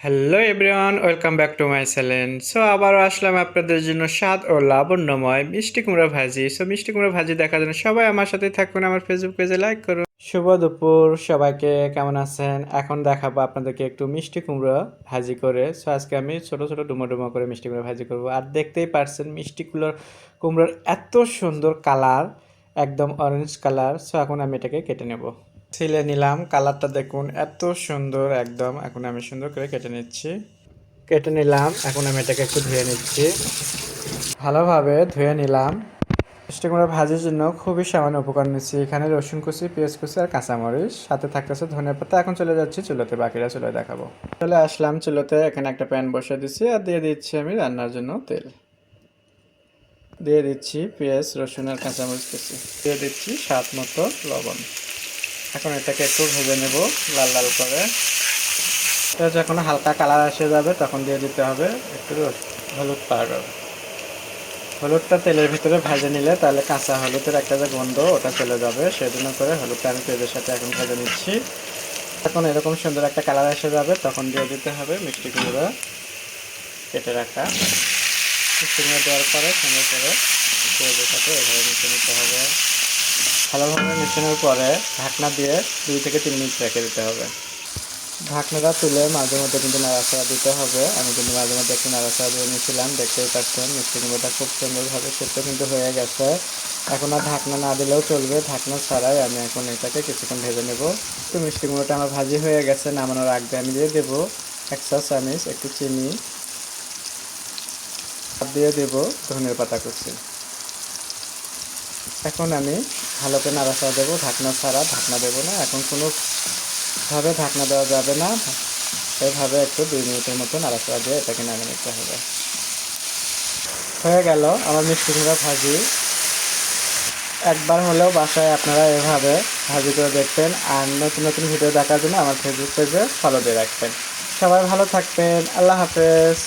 Hello everyone welcome back to my channel so আবারও আসলাম আপনাদের জন্য স্বাদ ও লাবণ্যময় মিষ্টি কুমড়া ভাজি। সো মিষ্টি কুমড়া ভাজি দেখার জন্য সবাই আমার সাথে থাকুন, আমার ফেসবুক পেজে লাইক করুন। শুভ দুপুর, সবাইকে কেমন আছেন? এখন দেখাবো আপনাদেরকে একটু মিষ্টি কুমড়ো ভাজি করে। সো আজকে আমি ছোট ছোট ডুমো ডুমো করে মিষ্টি কুমড়ো ভাজি করব। আর দেখতেই পারছেন মিষ্টি কুমড়োর কুমড়োর এত সুন্দর কালার একদম অরেঞ্জ কালার সো এখন আমি এটাকে কেটে নেব। ছিলে নিলাম। কালারটা দেখুন, এত সুন্দর একদম। এখন আমি সুন্দর করে কেটে নিচ্ছি। কেটে নিলাম, এখন আমি এটাকে একটু ধুয়ে নিচ্ছি। ভালোভাবে ধুয়ে নিলাম। মিষ্টি কুমড়া ভাজির জন্য খুবই সামান্য উপকরণ নিচ্ছি। এখানে রসুন কুচি, পেঁয়াজ কুচি আর কাঁচামরিচ। সাথে থাকতেছে ধনে পাতা। এখন চলে যাচ্ছি চুলোতে বাকিরা চলে দেখাবো। চলে আসলাম চুলোতে, এখানে একটা প্যান বসিয়ে দিচ্ছি আর দিয়ে দিচ্ছি আমি রান্নার জন্য তেল। দিয়ে দিচ্ছি পেঁয়াজ, রসুন আর কাঁচামরিচ কুচি। দিয়ে দিচ্ছি স্বাদ মতো লবণ। এখন এটাকে একটু ভেজে নেব লাল লাল করে। এটা যখন হালকা কালার এসে যাবে, তখন দিয়ে দিতে হবে একটু হলুদ পাউডার। হলুদটা তেলের ভিতরে ভেজে নিলে তাহলে কাঁচা হলুদের একটা যে গন্ধ, ওটা চলে যাবে। সেজন্য করে হলুদটা আমি পেঁয়াজের সাথে এখন ভেজে নিচ্ছি। এখন এরকম সুন্দর একটা কালার এসে যাবে, তখন দিয়ে দিতে হবে মিষ্টি কুমড়ো কেটে রাখা। মিষ্টি কুমড়ো দেওয়ার পরে সুন্দর করে পেঁয়াজের সাথে এভাবে মিশে নিতে হবে। ভালোভাবে মেশানোর পরে ঢাকনা দিয়ে দুই থেকে তিন মিনিট রেখে দিতে হবে। ঢাকনাটা তুলে মাঝে মধ্যে কিন্তু নাড়াচাড়া দিতে হবে। আমি কিন্তু মাঝে মধ্যে একটু নাড়াচাড়া দিয়ে নিয়েছিলাম, দেখতেই পাচ্ছেন মিষ্টি কুমড়োটা খুব সুন্দরভাবে সেদ্ধ কিন্তু হয়ে গেছে। এখন আর ঢাকনা না দিলেও চলবে, ঢাকনা ছাড়াই আমি এখন এটাকে কিছুক্ষণ ভেজে নেব। একটু মিষ্টি কুমড়োটা আমার ভাজি হয়ে গেছে, নামানোর আগে আমি দিয়ে দেবো এক চা চামিচ, একটু চিনি। দিয়ে দেবো ধনের পাতা কুচি। এখন আমি ভালো করে নাড়াচাড়া দেবো, ঢাকনা ছাড়া ঢাকনা দেবো না। এখন কোনো ভাবে ঢাকনা দেওয়া যাবে না। এভাবে একটু দুই মিনিটের মতো নাড়াচাড়া দিয়ে এটাকে নামিয়ে নিতে হবে। হয়ে গেল আমার মিষ্টি কুমড়া ভাজি। একবার হলেও বাসায় আপনারা এভাবে ভাজি করে দেখবেন আর নতুন নতুন ভিডিও দেখার জন্য আমার ফেসবুক পেজে ফলো দিয়ে রাখবেন। সবাই ভালো থাকবেন। আল্লাহ হাফেজ।